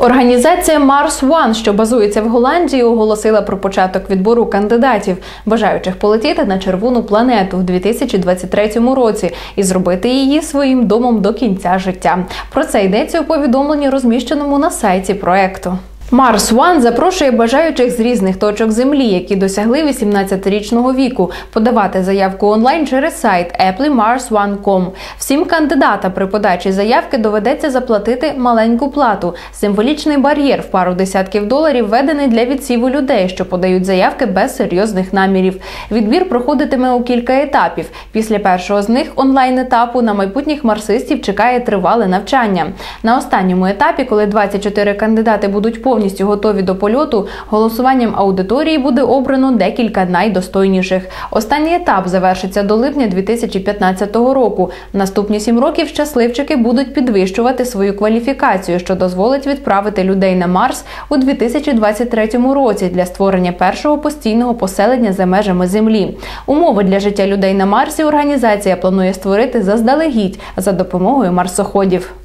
Організація Mars One, що базується в Голландії, оголосила про початок відбору кандидатів, бажаючих полетіти на червону планету в 2023 році і зробити її своїм домом до кінця життя. Про це йдеться у повідомленні, розміщеному на сайті проекту. Mars One запрошує бажаючих з різних точок землі, які досягли 18-річного віку, подавати заявку онлайн через сайт applymarsone.com. Всім кандидатам при подачі заявки доведеться заплатити маленьку плату. Символічний бар'єр в пару десятків доларів введений для відсіву людей, що подають заявки без серйозних намірів. Відбір проходитиме у кілька етапів. Після першого з них онлайн етапу на майбутніх марсистів чекає тривале навчання. На останньому етапі, коли 24 кандидати будуть повністю повністю готові до польоту, голосуванням аудиторії буде обрано декілька найдостойніших. Останній етап завершиться до липня 2015 року. Наступні сім років щасливчики будуть підвищувати свою кваліфікацію, що дозволить відправити людей на Марс у 2023 році для створення першого постійного поселення за межами Землі. Умови для життя людей на Марсі організація планує створити заздалегідь за допомогою марсоходів.